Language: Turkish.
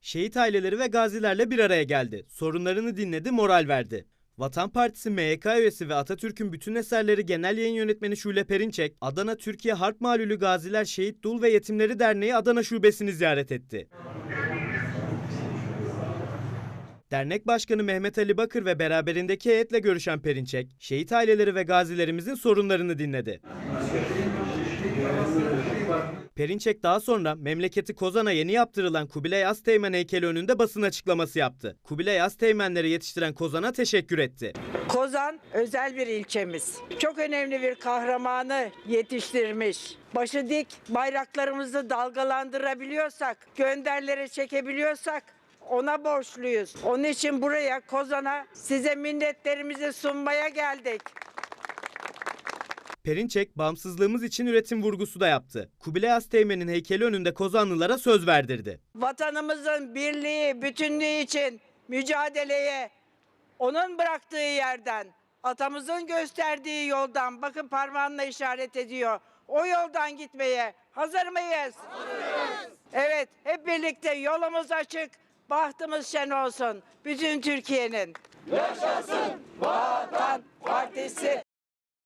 Şehit aileleri ve gazilerle bir araya geldi. Sorunlarını dinledi, moral verdi. Vatan Partisi MYK üyesi ve Atatürk'ün bütün eserleri genel yayın yönetmeni Şule Perinçek, Adana Türkiye Harp Malulü Gaziler Şehit Dul ve Yetimleri Derneği Adana Şubesini ziyaret etti. Dernek Başkanı Mehmet Ali Bakır ve beraberindeki heyetle görüşen Perinçek, şehit aileleri ve gazilerimizin sorunlarını dinledi. Perinçek daha sonra memleketi Kozan'a yeni yaptırılan Kubilay Azteğmen heykeli önünde basın açıklaması yaptı. Kubilay Azteğmenleri yetiştiren Kozan'a teşekkür etti. Kozan özel bir ilçemiz. Çok önemli bir kahramanı yetiştirmiş. Başı dik bayraklarımızı dalgalandırabiliyorsak, gönderlere çekebiliyorsak ona borçluyuz. Onun için buraya Kozan'a size minnetlerimizi sunmaya geldik. Perinçek, bağımsızlığımız için üretim vurgusu da yaptı. Kubilay Azteğmen'in heykeli önünde Kozanlılara söz verdirdi. Vatanımızın birliği, bütünlüğü için mücadeleye onun bıraktığı yerden, atamızın gösterdiği yoldan bakın parmağınla işaret ediyor. O yoldan gitmeye hazır mıyız? Hazırız. Evet, hep birlikte yolumuz açık, bahtımız şen olsun. Bütün Türkiye'nin. Yaşasın Vatan Partisi,